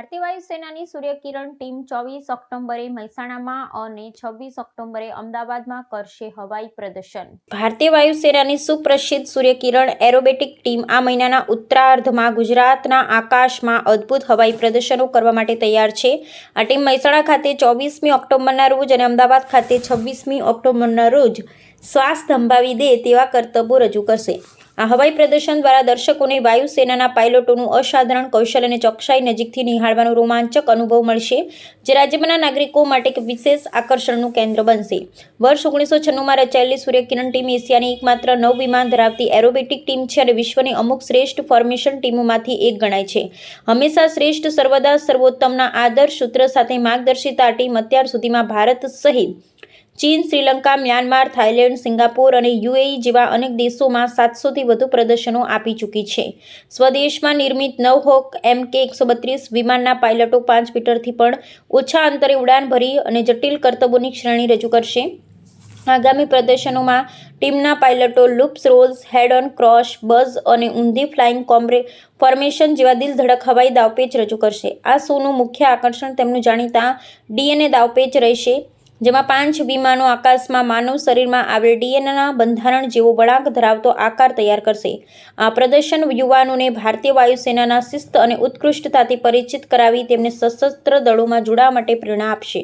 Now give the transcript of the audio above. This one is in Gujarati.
ભારતીય વાયુસેનાની સૂર્યકિરણ ટીમ ચોવીસ ઓક્ટોબરે મહેસાણામાં અને છવ્વીસ ઓક્ટોબરે અમદાવાદમાં કરશે હવાઈ પ્રદર્શન. ભારતીય વાયુસેનાની સુપ્રસિદ્ધ સૂર્યકિરણ એરોબેટિક ટીમ આ મહિનાના ઉત્તરાર્ધમાં ગુજરાતના આકાશમાં અદ્ભુત હવાઈ પ્રદર્શનો કરવા માટે તૈયાર છે. આ ટીમ મહેસાણા ખાતે ચોવીસમી ઓક્ટોબરના રોજ અને અમદાવાદ ખાતે છવ્વીસમી ઓક્ટોબરના રોજ શ્વાસ થંભાવી દે તેવા કરતબો રજૂ કરશે. આ હવાઈ પ્રદર્શન દ્વારા દર્શકોને વાયુસેનાના પાયલોટોનું અસાધારણ કૌશલ અને ચોકસાઈ નજીકથી નિહાળવાનો રોમાંચક અનુભવ મળશે, જે રાજ્યના નાગરિકો માટે એક વિશેષ આકર્ષણનું કેન્દ્ર બનશે. વર્ષ ઓગણીસો છન્નુંમાં રચાયેલી સૂર્યકિરણ ટીમ એશિયાની એકમાત્ર નવ વિમાન ધરાવતી એરોબેટિક ટીમ છે અને વિશ્વની અમુક શ્રેષ્ઠ ફોર્મેશન ટીમોમાંથી એક ગણાય છે. હંમેશા શ્રેષ્ઠ, સર્વદા સર્વોત્તમના આદર્શ સૂત્ર સાથે માર્ગદર્શિતા ટીમ અત્યાર સુધીમાં ભારત સહિત ચીન, શ્રીલંકા, મ્યાનમાર, થાઇલેન્ડ, સિંગાપોર અને યુએઈ જેવા અનેક દેશોમાં સાતસોથી વધુ પ્રદર્શનો આપી ચૂકી છે. સ્વદેશમાં નિર્મિત નવહોક એમ કે એકસો બત્રીસ વિમાનના પાયલટો પાંચ મીટરથી પણ ઓછા અંતરે ઉડાન ભરી અને જટિલ કરતબોની શ્રેણી રજૂ કરશે. આગામી પ્રદર્શનોમાં ટીમના પાયલટો loops rolls, head on cross, buzz અને ઊંધી ફ્લાઇંગ કોમ્બ્રે ફોર્મેશન જેવા દિલ ધડક હવાઈ દાવપેચ રજૂ કરશે. આ શોનું મુખ્ય આકર્ષણ તેમનું જાણીતા ડીએનએ દાવપેચ રહેશે. જેમાં પાંચ વિમાનો આકાશમાં માનવ શરીરમાં આવેલ ડીએનએના બંધારણ જેવો વળાંક ધરાવતો આકાર તૈયાર કરશે. આ પ્રદર્શન યુવાનોને ભારતીય વાયુસેનાના શિસ્ત અને ઉત્કૃષ્ટતાથી પરિચિત કરાવી તેમને સશસ્ત્ર દળોમાં જોડાવા માટે પ્રેરણા આપશે.